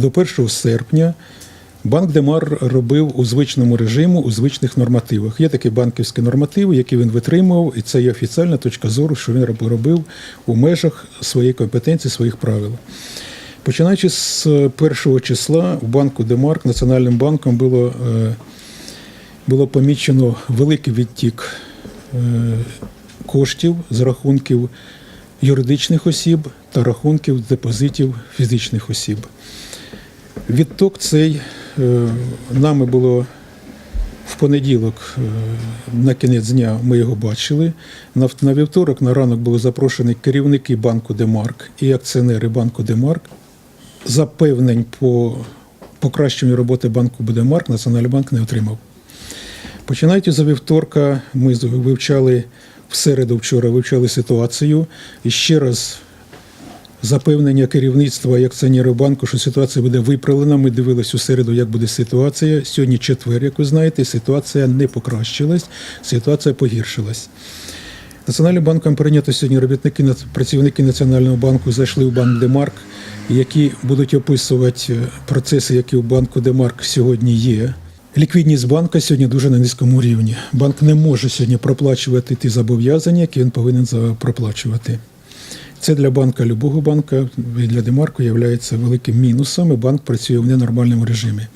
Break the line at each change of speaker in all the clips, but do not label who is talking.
до 1 серпня банк Демар робив у звичному режиму, у звичних нормативах. Є такі банківські нормативи, які він витримував, і це є офіційна точка зору, що він робив у межах своєї компетенції, своїх правил. Починаючи з першого числа в банку Демарк, Національним банком було, е, було помічено великий відтік е, коштів з рахунків юридичних осіб та рахунків депозитів фізичних осіб. Відток цей е, нами було в понеділок, е, на кінець дня ми його бачили. На, вівторок на ранок були запрошені керівники банку Демарк і акціонери банку Демарк. Запевнень по покращенню роботи банку Демарк Національний банк не отримав. Починаючи за вівторка, ми вивчали в середу вчора вивчали ситуацію і ще раз запевнення керівництва і акціонерів банку, що ситуація буде виправлена. Ми дивились у середу, як буде ситуація. Сьогодні четвер, як ви знаєте, ситуація не покращилась, ситуація погіршилась. Національним банком прийнято сьогодні робітники, працівники Національного банку зайшли в банк Демарк, які будуть описувати е, процеси, які в банку Демарк сьогодні є. Ліквідність банка сьогодні дуже на низькому рівні. Банк не може сьогодні проплачувати ті зобов'язання, які він повинен проплачувати. Це для банка любого банка і для Демарку є великим мінусом, і банк працює в ненормальному режимі.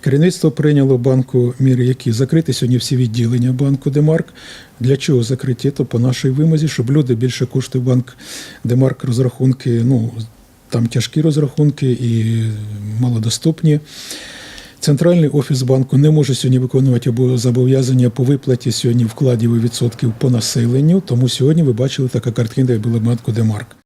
Керівництво прийняло банку міри, які закрити сьогодні всі відділення банку Демарк. Для чого закриті? То по нашій вимозі, щоб люди більше коштує в банк Демарк розрахунки, ну там тяжкі розрахунки і малодоступні. Центральний офіс банку не може сьогодні виконувати обо- зобов'язання по виплаті сьогодні вкладів і відсотків по населенню. Тому сьогодні ви бачили така картина, як була банку Демарк.